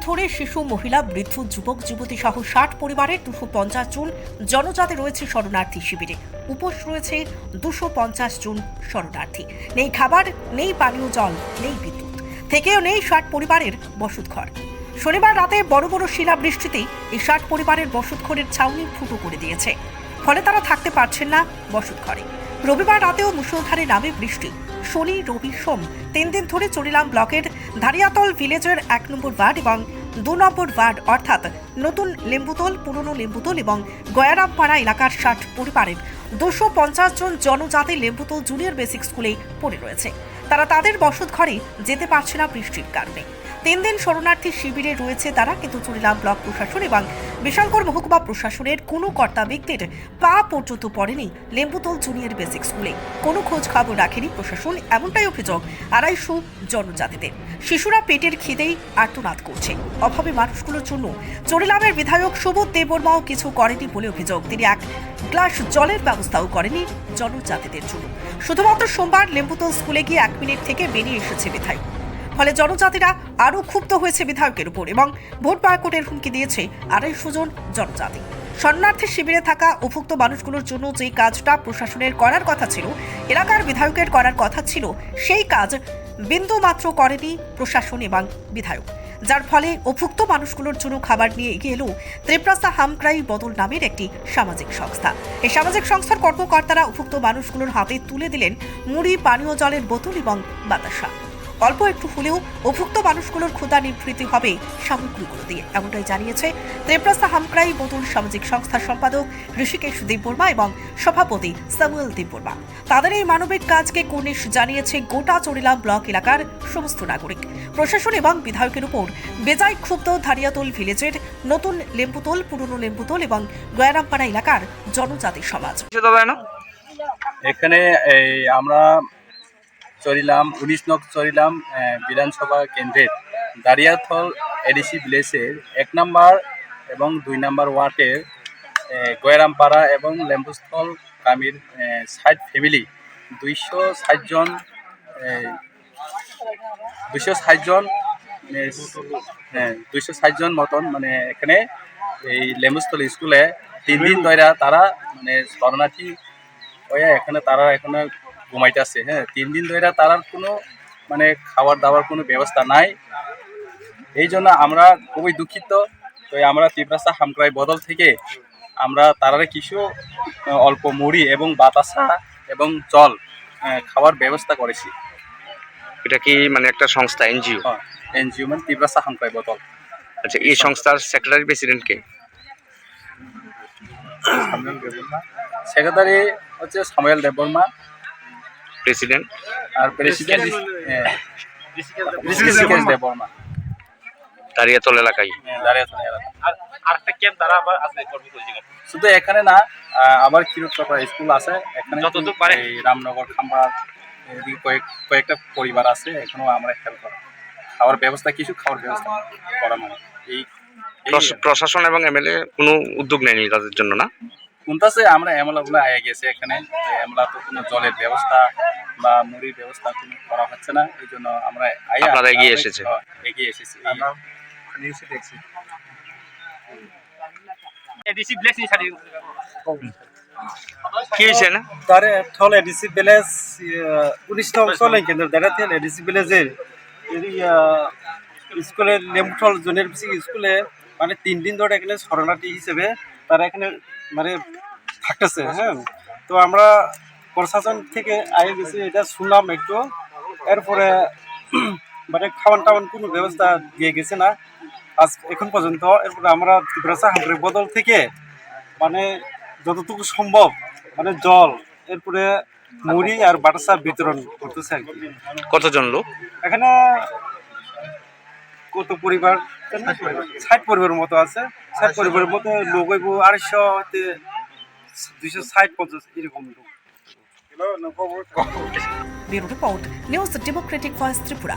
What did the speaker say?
ধরে শিশু, মহিলা, বৃদ্ধ, যুবক, যুবতী সহ ষাট পরিবারের দুশো পঞ্চাশ জন জনজাতি রয়েছে শরণার্থী শিবিরে। উপোস রয়েছে দুশো পঞ্চাশ জন শরণার্থী। নেই খাবার, নেই পানীয় জল, নেই বিদ্যুৎ। থেকেও নেই ষাট পরিবারের বসত ঘর। শনিবার রাতে বড় বড় শিলাবৃষ্টিতে এই ষাট পরিবারের বসত ঘরের ছাউনি ফুটো করে দিয়েছে। ফলে তারা থাকতে পারছেন না বসত ঘরে। রবিবার রাতেও মুষলধারে নামে বৃষ্টি। শনি রবি, সোম। তিন দিন ধরে চুরিলাম ব্লকের ধারিয়াতল ভিলেজের এক নম্বর ওয়ার্ড এবং দু নম্বর ওয়ার্ড, অর্থাৎ নতুন লেম্বুতল, পুরনো লেম্বুতল এবং গয়ারামপাড়া এলাকার ষাট পরিবারের দুশো পঞ্চাশ জন জনজাতি লেম্বুতল জুনিয়র বেসিক স্কুলেই পড়ে রয়েছে। তারা তাদের বসত ঘরে যেতে পারছে না বৃষ্টির কারণে। তিন দিন শরণার্থী শিবিরে রয়েছে তারা, কিন্তু চুরিলাম ব্লক প্রশাসন এবং বিশালগড় মহকুমা প্রশাসনের কোনো কর্তা ব্যক্তির পা পর্যন্ত পড়েনি লেম্বুতল জুনিয়র বেসিক স্কুলে। কোনো খোঁজ খবর রাখেনি প্রশাসন, এমনটাই অভিযোগ আড়াইশো জনজাতিদের। শিশুরা পেটের খিদেই আর্তনাদ করছে। অভাবে মানুষগুলোর জন্য চরিলামের বিধায়ক সুবোধ দেববর্মাও কিছু করেনি বলে অভিযোগ। তিনি এক গ্লাস জলের ব্যবস্থাও করেনি জনজাতিদের জন্য। শুধুমাত্র সোমবার লেম্বুতল স্কুলে গিয়ে এক মিনিট থেকে বেরিয়ে এসেছে বিধায়ক। ফলে জনজাতিরা আরও ক্ষুব্ধ হয়েছে বিধায়কের উপর এবং ভোট বয়কটের হুমকি দিয়েছে আড়াইশো জন জনজাতি। শরণার্থী শিবিরে থাকা উপভুক্ত মানুষগুলোর জন্য যে কাজটা প্রশাসনের করার কথা ছিল, এলাকার বিধায়কের করার কথা ছিল, সেই কাজ বিন্দু মাত্র করেনি প্রশাসন এবং বিধায়ক। যার ফলে অভুক্ত মানুষগুলোর জন্য খাবার নিয়ে এগিয়ে এলো ত্রিপ্রাসা হামক্রাই বদল নামের একটি সামাজিক সংস্থা। এই সামাজিক সংস্থার কর্মকর্তারা অভুক্ত মানুষগুলোর হাতে তুলে দিলেন মুড়ি, পানীয় জলের বোতল এবং বাতাসা। অল্প একটু হলেও অভুক্ত মানুষগুলোর ক্ষুদা নিবৃত্তি হবে সামগ্রীগুলো দিয়ে। এমনটাই জানিয়েছে ত্রিপ্রাসা হামক্রাই বদল সামাজিক সংস্থার সম্পাদক ঋষিকেশ দেববর্মা এবং সভাপতি স্যামুয়েল দেববর্মা তাদের এই মানবিক কাজকে কুর্নিশ জানিয়েছে গোটা চরিলাম ব্লক এলাকার সমস্ত নাগরিক। প্রশাসন এবং বিধায়কের উপর বেজায় ক্ষুব্ধ ধারিয়াতল ভিলেজের নতুন লেম্বুতল পুরনো লেম্বুতল এবং গয়ারামপাড়া এলাকার জনজাতি সমাজ। এখানে এই আমরা চরিলাম উনিশ নক চরিলাম বিধানসভা কেন্দ্রের দারিয়াথল এডিসি ভিলেজের এক নাম্বার এবং দুই নাম্বার ওয়ার্ডের গয়রামপাড়া এবং লেম্বুস্থল গ্রামের ষাট ফ্যামিলি। দুইশো ষাটজন দুইশো ষাটজন দুইশো ষাটজন মতন মানে এখানে এই লেম্বুস্থল স্কুলে তিন দিন ধরে তারা মানে শরণার্থী হয়ে এখানে তারা এখানে ঘুমাইতেছে হ্যাঁ? তিন দিন ধরে তার কোনো মানে খাবার দাবার কোনো ব্যবস্থা নাই। এই জন্য আমরা খুবই দুঃখিত। তো আমরা তীব্রাসা হামক্রাই বদল থেকে আমরা তারারে কিছু অল্প মুড়ি এবং বাতাসা এবং জল খাওয়ার ব্যবস্থা করেছি। এটা কি মানে একটা সংস্থা এনজিও? এনজিও মানে তীব্রাসা হামক্রাই বদল। আচ্ছা এই সংস্থার সেক্রেটারি প্রেসিডেন্ট কে? সেক্রেটারি হচ্ছে সামুয়েল দেববর্মা। প্রেসিডেন্ট আর প্রেসিডেন্ট ঋষিকেশ দেববর্মা দাঁড়িয়াতল এলাকায়। হ্যাঁ, দাঁড়িয়াতলা এলাকা। আরেকটা ক্যাম্প তারা আবার আছে শুধু এখানে না আবার ক্ষীরচক্র স্কুল আছে। এখানে যতদূর পারে। এই রামনগর খাম্বার এদিকে কয়েক কয়েকটা পরিবার আছে। এখনও আমরা হেল্প করা খাওয়ার ব্যবস্থা কিছু খাওয়ার ব্যবস্থা করা মানে এই এই প্রশ- প্রশাসন এবং এমএলএ কোনো উদ্যোগ নেয়নি তাদের জন্য না? কোনটাছে আমরা এমলা গুলো আয়ে গেছে এখানে। এমলা তো কোনো জলের ব্যবস্থা বা মুড়ির ব্যবস্থা কোনো করা হচ্ছে না এই জন্য আমরা আপনারা এগিয়ে এসেছে। হ্যাঁ, এগিয়ে এসেছি। এই এডিসি ব্লেসিং সার্টিফিকেট কি হয়েছে না? তারে এডিসি উনিশ চলে কেন্দ্র এডিসি জুনিয়র স্কুলে মানে তিন দিন ধরে এখানে শরণার্থী হিসেবে তারা এখানে মানে থাকতেছে হ্যাঁ। তো আমরা প্রশাসন থেকে আগে গেছি এটা শুনলাম একটু। এরপরে মানে খাওয়ান টাওয়ান কোনো ব্যবস্থা দিয়ে গেছে না। আজ এখন পর্যন্ত এরপরে আমরা ত্রিপুরা বদল থেকে মানে যতটুকু সম্ভব মানে জল এরপরে মুড়ি আর বাতাসা বিতরণ করতেছে আর কি। কতজন লোক? এখানে কত পরিবার? ষাট পরিবারের মতো আছে। ষাট পরিবারের মতো লোক হইব আড়াইশো হতে দুইশো ষাট পঞ্চাশ এরকম লোক। Bureau report news democratic voice Tripura